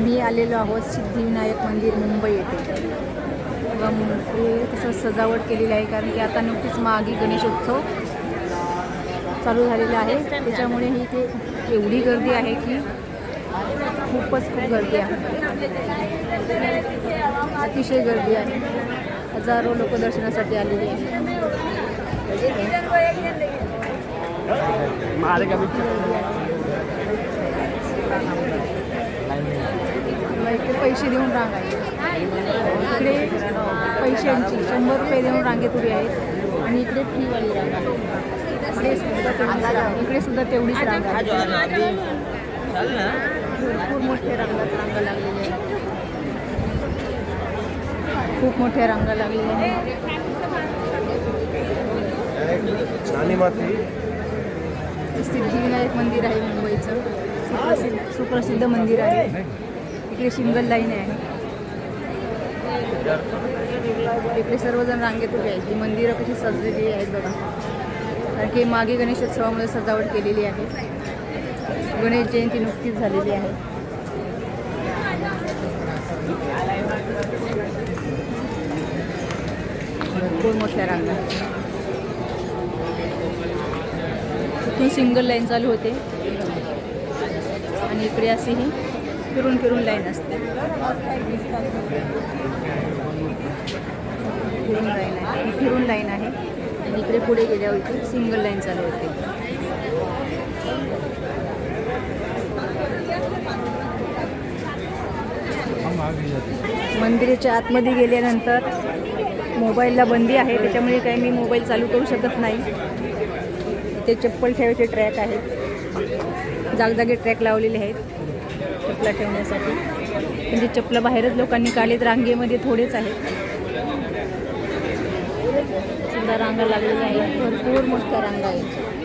आम्ही आलेलो आहोत सिद्धिविनायक मंदिर मुंबई येथे. व हे तसं सजावट केलेली आहे कारण की आता नुकतीच मागी गणेशोत्सव चालू झालेला आहे. त्याच्यामुळे ही ते एवढी गर्दी आहे की खूपच खूप गर्दी आहे. अतिशय गर्दी आहे. हजारो लोक दर्शनासाठी आलेली आहे मला इकडे पैसे देऊन रांग आहे इकडे पैशांची शंभर रुपये देऊन रांगेत उभी आहेत. आणि इकडे फीवाली रांग आहे इकडे सुद्धा तेवढीच रांग इकडे सुद्धा तेवढीच रांग आहे भरपूर मोठ्या रांगात रांगा लागलेल्या आहेत. खूप मोठ्या रांगा लागलेल्या आहेत. नानी माती. हे सिद्धिविनायक मंदिर आहे मुंबईचं. सुप्रसिद्ध सुप्रसिद्ध मंदिर आहे. इकडे सिंगल लाईन आहे. इकडे सर्वजण रांगेत उभे आहेत. ही मंदिरं कशी सजलेली आहेत बघा. कारण की मागे गणेशोत्सवामध्ये सजावट केलेली आहे. गणेश जयंती नुकतीच झालेली आहे. भरपूर मोठ्या रांगा. तिथून सिंगल लाईन चालू होते. आणि इकडे असेही ही फिरून फिरून लाईन असते. फिरून लाईन आहे. फिरून लाईन आहे. आणि इकडे पुढे गेल्यावर इथे सिंगल लाईन चालू होते. मंदिराच्या आतमध्ये गेल्यानंतर मोबाईलला बंदी आहे. त्याच्यामुळे काही मी मोबाईल चालू करू शकत नाही. ते चप्पल ठेवायचे ट्रॅक आहेत. जागजागी ट्रॅक लावलेले आहेत. चपला ठेवण्यासाठी. म्हणजे चपला बाहेरच लोकांनी काढलेत रांगेमध्ये थोडेच आहेत. सुद्धा रांगा लागलेल्या आहेत. भरपूर मोठ्या रांगा आहेत.